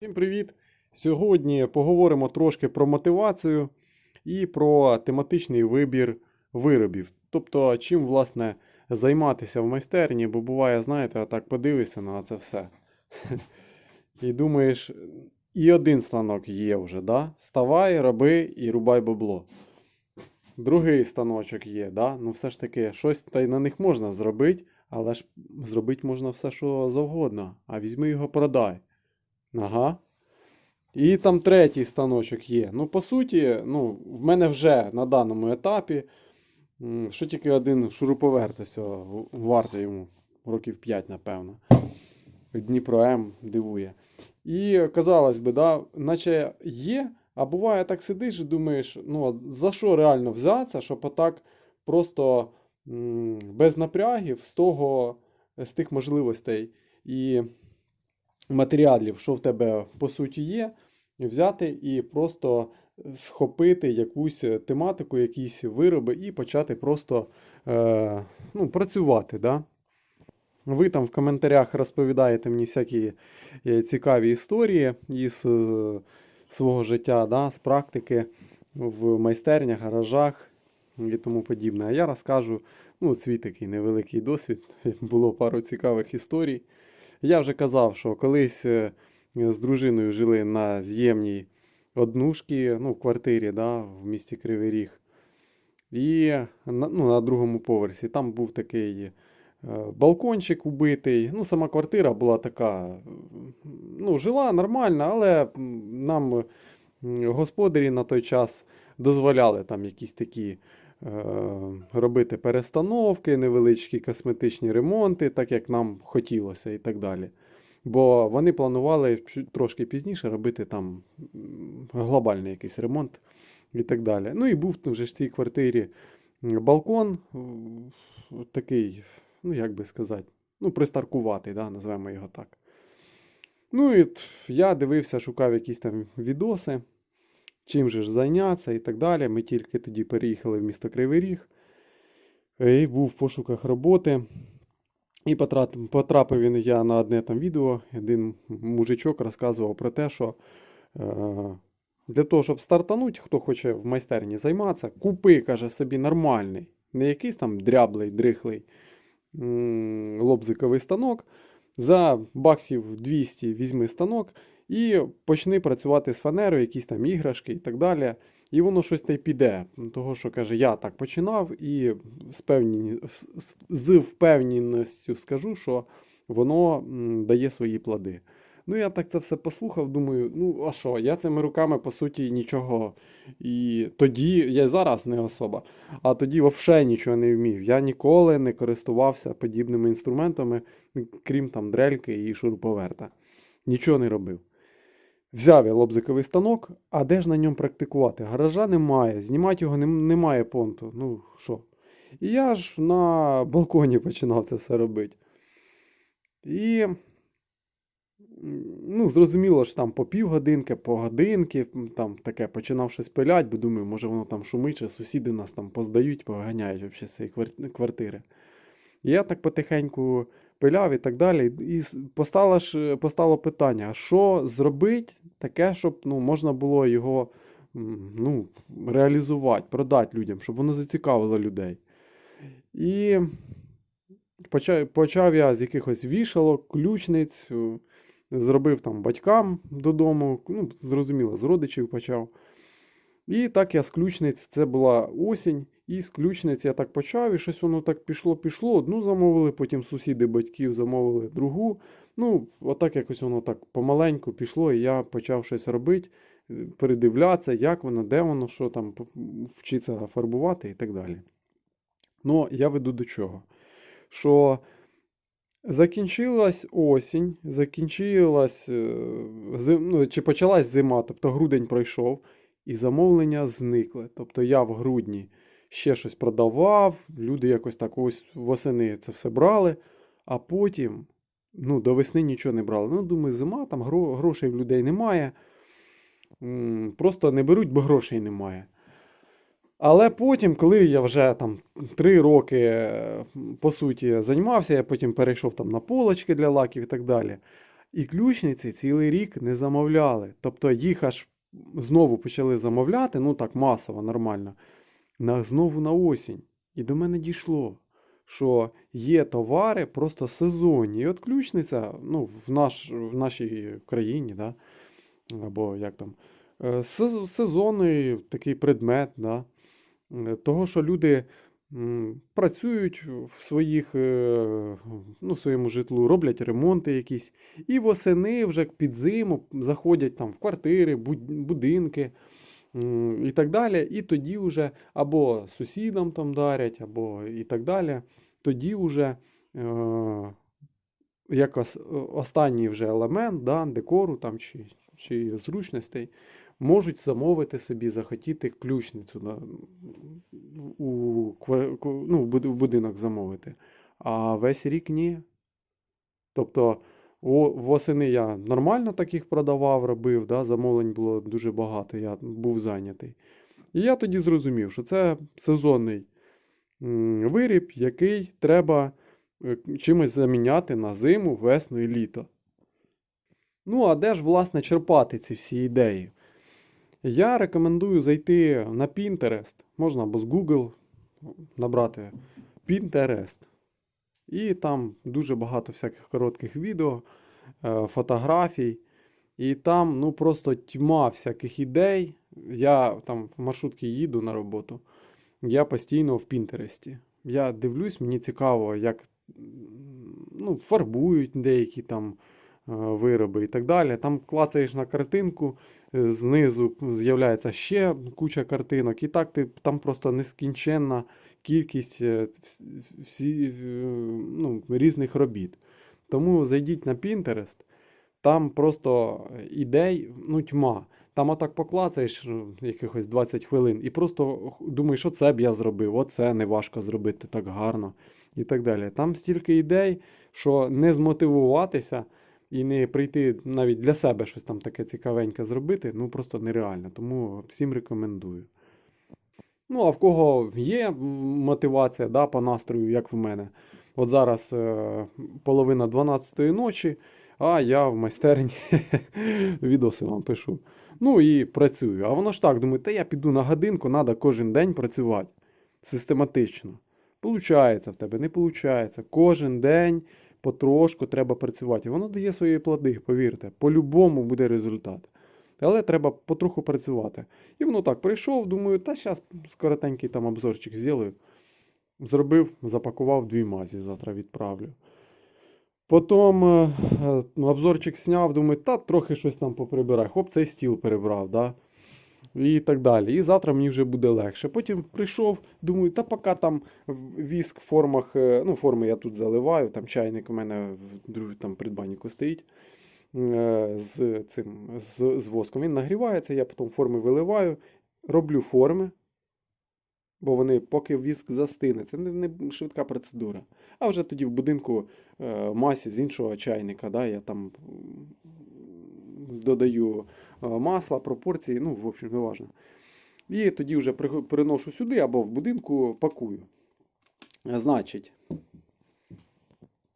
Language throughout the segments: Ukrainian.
Всім привіт! Сьогодні поговоримо трошки про мотивацію і про тематичний вибір виробів. Тобто, чим, власне, займатися в майстерні, бо буває, знаєте, отак подивишся на це все. І думаєш, і один станок є вже, да? Ставай, роби і рубай бабло. Другий станочок є, да? Ну все ж таки, щось та й на них можна зробити, але ж зробити можна все, що завгодно. А візьми його продай. Ага. І там третій станочок є. Ну, по суті, ну, в мене вже на даному етапі, що тільки один шуруповерт ось о, в- вартий йому років 5, напевно. Дніпро М дивує. І казалось би, да, наче є, а буває так сидиш і думаєш, ну, за що реально взятися, щоб отак просто без напрягів з того, з тих можливостей і матеріалів, що в тебе по суті є, взяти і просто схопити якусь тематику, якісь вироби і почати просто е, ну, працювати. Да? Ви там в коментарях розповідаєте мені всякі е, цікаві історії із е, свого життя, да, з практики в майстернях, гаражах і тому подібне. А я розкажу ну, свій такий невеликий досвід. Було пару цікавих історій. Я вже казав, що колись е, з дружиною жили на з'ємній однушці, ну, в квартирі, да, в місті Кривий Ріг. І ну, на другому поверсі там був такий е, балкончик убитий. Ну, сама квартира була така, ну, жила нормально, але нам господарі на той час дозволяли там якісь такі робити перестановки, невеличкі косметичні ремонти, так як нам хотілося і так далі. Бо вони планували трошки пізніше робити там глобальний якийсь ремонт і так далі. Ну і був вже в цій квартирі балкон такий, ну як би сказати, ну пристаркуватий, да, назвемо його так. Ну і я дивився, шукав якісь там відоси, чим же ж зайнятися і так далі. Ми тільки тоді переїхали в місто Кривий Ріг. І був в пошуках роботи. І потрапив він я на одне там відео. Один мужичок розказував про те, що е, для того, щоб стартануть, хто хоче в майстерні займатися, купи, каже, собі нормальний, не якийсь там дряблий, дрихлий лобзиковий станок. За баксів 200 візьми станок і почни працювати з фанерою, якісь там іграшки і так далі. І воно щось й піде. Того, що каже, я так починав, і з, певні, з, впевненістю скажу, що воно дає свої плоди. Ну, я так це все послухав, думаю, ну а що, я цими руками, по суті, нічого. І тоді, я зараз не особа, а тоді взагалі нічого не вмів. Я ніколи не користувався подібними інструментами, крім там дрельки і шуруповерта. Нічого не робив. Взяв я лобзиковий станок, а де ж на ньому практикувати? Гаража немає, знімати його немає понту. Ну що? І я ж на балконі починав це все робити. І ну, зрозуміло ж там по півгодинки, по годинки, там таке починав щось пилять, бо думаю, може воно там шумить, чи сусіди нас там поздають, поганяють з цієї квартири. І я так потихеньку пиляв і так далі. І постало, ж, постало питання: що зробити таке, щоб ну, можна було його ну, реалізувати, продати людям, щоб воно зацікавило людей. І почав, почав я з якихось вішалок, ключниць, е, зробив там батькам додому, ну, зрозуміло, з родичів почав. І так я з ключниць, це була осінь, і з ключниць я так почав, і щось воно так пішло-пішло. Одну замовили, потім сусіди батьків замовили другу. Ну, отак якось воно так помаленьку пішло, і я почав щось робити, передивлятися, як воно, де воно, що там, вчитися фарбувати і так далі. Ну, я веду до чого? Що закінчилась осінь, закінчилась, е, ну, чи почалась зима, тобто грудень пройшов, і замовлення зникли. Тобто я в грудні ще щось продавав, люди якось так ось восени це все брали, а потім ну, до весни нічого не брали. Ну, думаю, зима, там гро- грошей в людей немає. Просто не беруть, бо грошей немає. Але потім, коли я вже там три роки, е, по суті, займався, я потім перейшов там на полочки для лаків і так далі. І ключниці цілий рік не замовляли. Тобто їх аж знову почали замовляти, ну так масово, нормально, на, знову на осінь. І до мене дійшло, що є товари просто сезонні. І от ключниця, ну, в, наш, в нашій країні, да, або як там, е, сезонний такий предмет, да, е, того, що люди працюють в своїх, е, ну, своєму житлу, роблять ремонти якісь, і восени вже під зиму заходять там в квартири, будинки і так далі. І тоді вже або сусідам там дарять, або і так далі. Тоді вже е, як ос- останній вже елемент да, декору там, чи, чи зручностей можуть замовити собі, захотіти ключницю да, у, ну, в будинок замовити. А весь рік ні. Тобто о- восени я нормально таких продавав, робив, да, замовлень було дуже багато, я був зайнятий. І я тоді зрозумів, що це сезонний виріб, який треба е, чимось заміняти на зиму, весну і літо. Ну, а де ж, власне, черпати ці всі ідеї? Я рекомендую зайти на Pinterest, можна або з Google набрати Pinterest. І там дуже багато всяких коротких відео, е, фотографій. І там ну просто тьма всяких ідей. Я там в маршрутці їду на роботу. Я постійно в Пінтересті. Я дивлюсь, мені цікаво, як ну, фарбують деякі там е, вироби і так далі. Там клацаєш на картинку, е, знизу з'являється ще куча картинок. І так ти там просто нескінченна кількість е, всі, е, ну, різних робіт. Тому зайдіть на Pinterest, там просто ідей, ну, тьма. Там отак поклацаєш е, якихось 20 хвилин і просто думаєш, що це б я зробив, оце не важко зробити так гарно і так далі. Там стільки ідей, що не змотивуватися і не прийти навіть для себе щось там таке цікавеньке зробити, ну просто нереально. Тому всім рекомендую. Ну, а в кого є мотивація, да, по настрою, як в мене. От зараз е, половина 12-ї ночі, а я в майстерні відоси вам пишу. Ну і працюю. А воно ж так, думаю, та я піду на годинку, треба кожен день працювати систематично. Получається в тебе, не получається. Кожен день потрошку треба працювати. І воно дає свої плоди, повірте. По-любому буде результат. Але треба потроху працювати. І воно так прийшов, думаю, та зараз скоротенький там обзорчик зроблю. Зробив, запакував дві мазі, завтра відправлю. Потім е, е, обзорчик зняв, думаю, та трохи щось там поприбирай. Хоп, цей стіл перебрав, да? І так далі. І завтра мені вже буде легше. Потім прийшов, думаю, та поки там віск в формах, е, ну, форми я тут заливаю, там чайник у мене в там придбаннику стоїть з цим з, з воском. Він нагрівається, я потім форми виливаю, роблю форми, бо вони, поки віск застине, це не, не швидка процедура. А вже тоді в будинку е, масі з іншого чайника, да, я там додаю е, масла, пропорції, ну, в общем, не важно. І тоді вже приношу сюди або в будинку пакую. Е, Значить.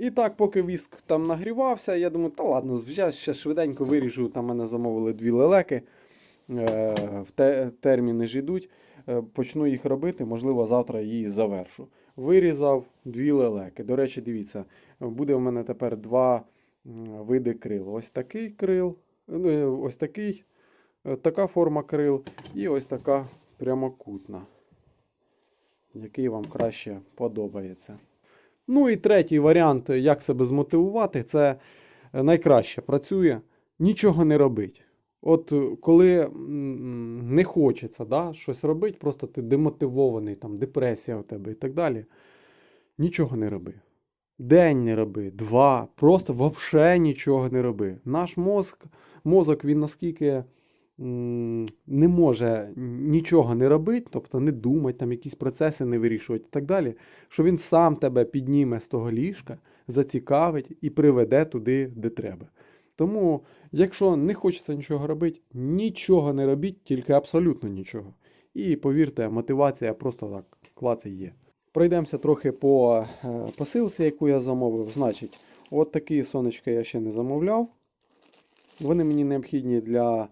І так, поки віск там нагрівався, я думаю, та ладно, я ще швиденько виріжу. Там мене замовили дві лелеки. Е, терміни ж йдуть. Е, Почну їх робити, можливо, завтра її завершу. Вирізав дві лелеки. До речі, дивіться, буде в мене тепер два види крил. Ось такий крил, ну, е, ось такий, е, така форма крил, і ось така прямокутна, який вам краще подобається. Ну і третій варіант, як себе змотивувати, це е, найкраще працює нічого не робить. От е, коли не хочеться да, щось робити, просто ти демотивований, там, депресія у тебе і так далі. Нічого не роби. День не роби, два, просто взагалі нічого не роби. Наш мозк, мозок, він наскільки не може нічого не робити, тобто не думати, там якісь процеси не вирішувати і так далі, що він сам тебе підніме з того ліжка, зацікавить і приведе туди, де треба. Тому, якщо не хочеться нічого робити, нічого не робіть, тільки абсолютно нічого. І повірте, мотивація просто так клаце є. Пройдемося трохи по е, посилці, яку я замовив. Значить, от такі сонечка я ще не замовляв. Вони мені необхідні для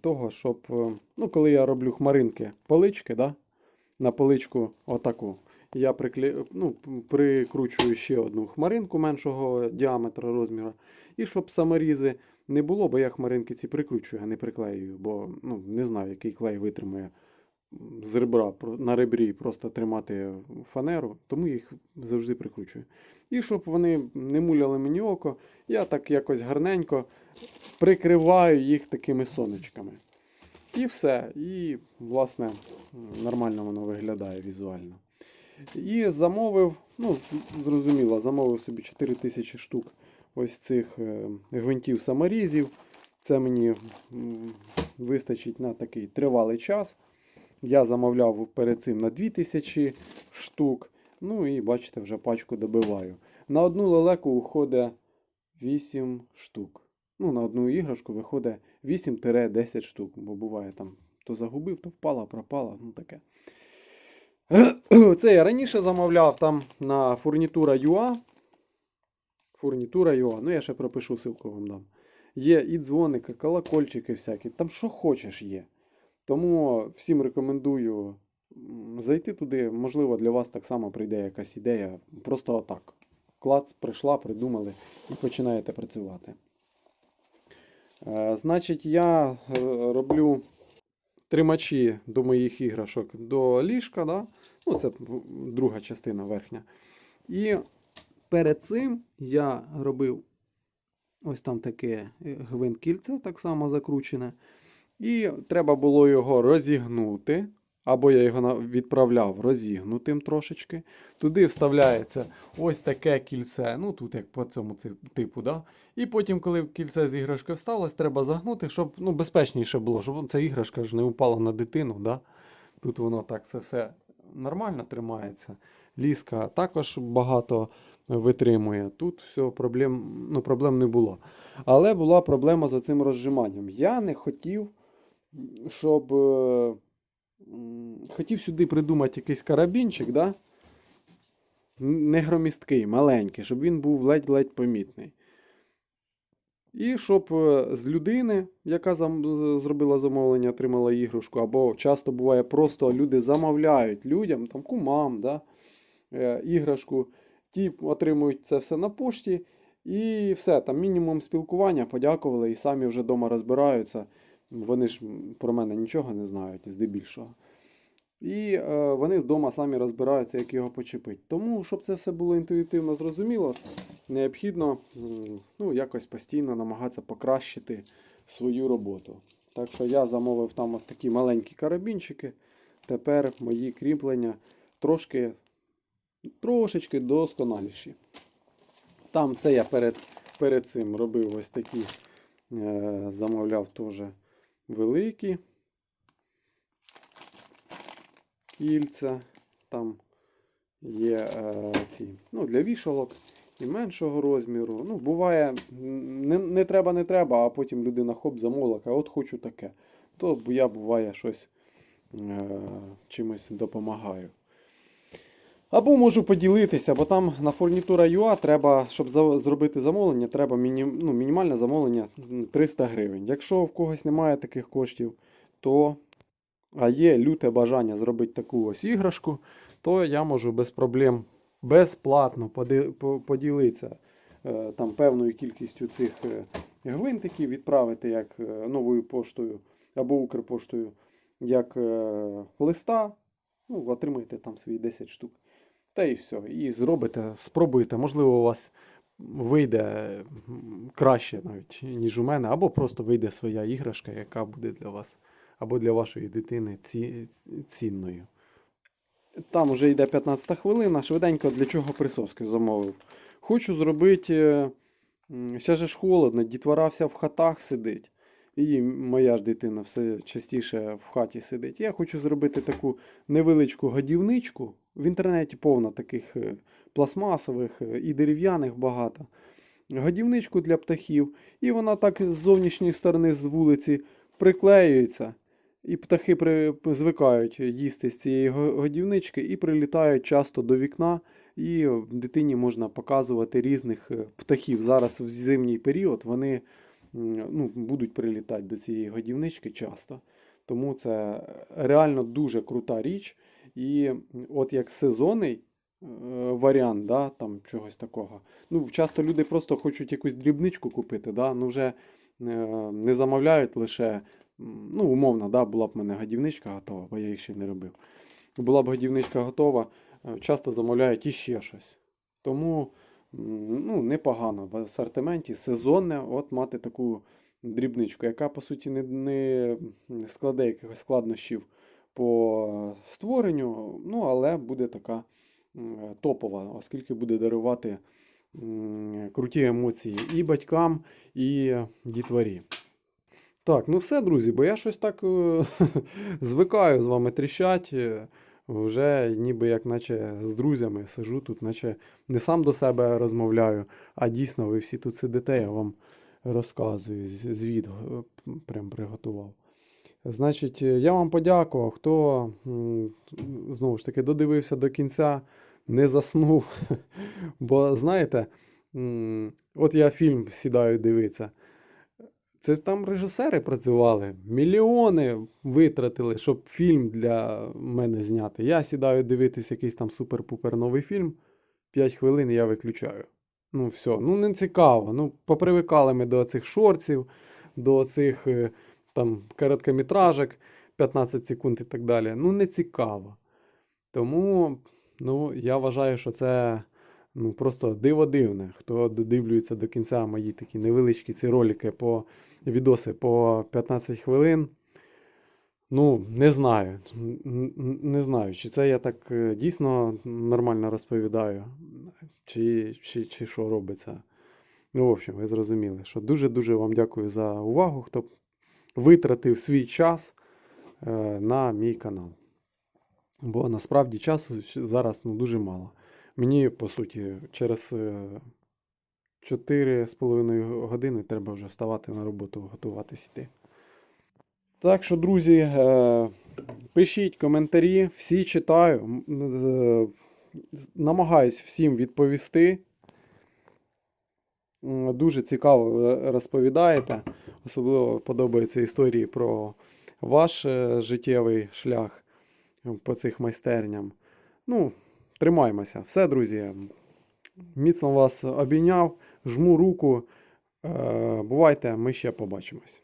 того, щоб, е, ну, коли я роблю хмаринки, полички, да, на поличку отаку, я прикле... ну, прикручую ще одну хмаринку меншого діаметра розміру. І щоб саморізи не було, бо я хмаринки ці прикручую, а не приклеюю, бо ну, не знаю, який клей витримує з ребра на ребрі просто тримати фанеру, тому їх завжди прикручую. І щоб вони не муляли мені око, я так якось гарненько прикриваю їх такими сонечками. І все. І, власне, нормально воно виглядає візуально. І замовив, ну, зрозуміло, замовив собі 4000 штук ось цих е, гвинтів саморізів. Це мені вистачить на такий тривалий час. Я замовляв перед цим на 2000 штук. Ну і бачите, вже пачку добиваю. На одну лелеку уходить 8 штук. Ну, на одну іграшку виходить 8-10 штук, бо буває там то загубив, то впала, пропала, ну таке. Це я раніше замовляв там на фурнітура UA. Ну, я ще пропишу ссылку вам дам. Є і дзвоники, колокольчики всякі, там що хочеш є. Тому всім рекомендую зайти туди. Можливо, для вас так само прийде якась ідея. Просто отак. Клац прийшла, придумали і починаєте працювати. Е, Значить, я е, роблю тримачі до моїх іграшок до ліжка. Да? Ну, це друга частина верхня. І перед цим я робив ось там таке е, гвинт кільце, так само закручене. І треба було його розігнути. Або я його відправляв розігнутим трошечки. Туди вставляється ось таке кільце. Ну тут як по цьому типу. Да? І потім, коли кільце з іграшкою вставилось, треба загнути, щоб ну, безпечніше було, щоб ця іграшка ж не упала на дитину. Да? Тут воно так це все нормально тримається. Ліска також багато витримує. Тут все проблем, ну, проблем не було. Але була проблема з цим розжиманням. Я не хотів, щоб. е, Хотів сюди придумати якийсь карабінчик, да? Не маленький, щоб він був ледь-ледь помітний. І щоб е, з людини, яка зробила замовлення, отримала іграшку, або часто буває просто люди замовляють людям, там, кумам, да, е, іграшку, ті отримують це все на пошті, і все, там мінімум спілкування, подякували і самі вже вдома розбираються. Вони ж про мене нічого не знають, здебільшого. І е, вони вдома самі розбираються, як його почепити. Тому, щоб це все було інтуїтивно зрозуміло, необхідно ну, якось постійно намагатися покращити свою роботу. Так що я замовив там от такі маленькі карабінчики. Тепер мої кріплення трошки, трошечки досконаліші. Там це я перед, перед цим робив ось такі, е, замовляв теж великі кільця. Там є е, ці, ну, для вішалок і меншого розміру. Ну, буває, не, не треба, не треба, а потім людина хоп, замовила, каже, от хочу таке. То я буває щось е, чимось допомагаю. Або можу поділитися, бо там на Furnitura.ua треба, щоб зробити замовлення, треба міні, ну, мінімальне замовлення 300 гривень. Якщо в когось немає таких коштів, то а є люте бажання зробити таку ось іграшку, то я можу без проблем безплатно поділитися е, там певною кількістю цих е, гвинтиків, відправити як е, новою поштою або Укрпоштою, як листа. Ну, отримаєте там свої 10 штук. Та і все. І зробите, спробуйте. Можливо, у вас вийде краще навіть, ніж у мене, або просто вийде своя іграшка, яка буде для вас або для вашої дитини ці- цінною. Там вже йде 15 хвилина. Швиденько для чого присоски замовив. Хочу зробити. Ще ж холодно, дітвора вся в хатах сидить. І моя ж дитина все частіше в хаті сидить. Я хочу зробити таку невеличку годівничку. В інтернеті повно таких е, пластмасових е, і дерев'яних багато. Годівничку для птахів. І вона так з зовнішньої сторони з вулиці приклеюється. І птахи при... звикають їсти з цієї годівнички і прилітають часто до вікна. І дитині можна показувати різних е, птахів. Зараз в зимній період вони ну, будуть прилітати до цієї годівнички часто. Тому це реально дуже крута річ. І от як сезонний е, варіант, да, там чогось такого. Ну, часто люди просто хочуть якусь дрібничку купити, да, ну вже е, не замовляють лише, ну, умовно, да, була б в мене годівничка готова, бо я їх ще не робив. Була б годівничка готова, е, часто замовляють іще щось. Тому ну, непогано в асортименті сезонне от мати таку дрібничку, яка по суті не, не складе якихось складнощів по створенню, ну, але буде така топова, оскільки буде дарувати круті емоції і батькам, і дітворі. Так, ну все, друзі, бо я щось так е, звикаю з вами тріщать. е, Вже ніби як наче з друзями сижу тут, наче не сам до себе розмовляю, а дійсно ви всі тут сидите, я вам розказую, звіт е, прям приготував. Значить, е, я вам подякував, хто знову ж таки додивився до кінця, не заснув. Бо знаєте, от я фільм сідаю дивитися. Це там режисери працювали, мільйони витратили, щоб фільм для мене зняти. Я сідаю дивитись якийсь там супер-пупер новий фільм, 5 хвилин я виключаю. Ну, все, ну не цікаво. Ну, попривикали ми до цих шорців, до цих е, там короткометражок, 15 секунд і так далі. Ну, не цікаво. Тому, ну, я вважаю, що це ну, просто диво дивне. Хто додивлюється до кінця мої такі невеличкі ці ролики по відоси по 15 хвилин. Ну, не знаю. Не знаю, чи це я так е, дійсно нормально розповідаю, чи, чи, чи що робиться. Ну, в общем, ви зрозуміли, що дуже-дуже вам дякую за увагу, хто витратив свій час е, на мій канал. Бо насправді часу зараз ну, дуже мало. Мені, по суті, через е, 4,5 години треба вже вставати на роботу, готуватись йти. Так що, друзі, е, пишіть коментарі, всі читаю. е, Намагаюсь всім відповісти. Дуже цікаво розповідаєте. Особливо подобаються історії про ваш е, життєвий шлях по цих майстерням. Ну, тримаємося. Все, друзі. Міцно вас обійняв, жму руку. Е, Бувайте, ми ще побачимось.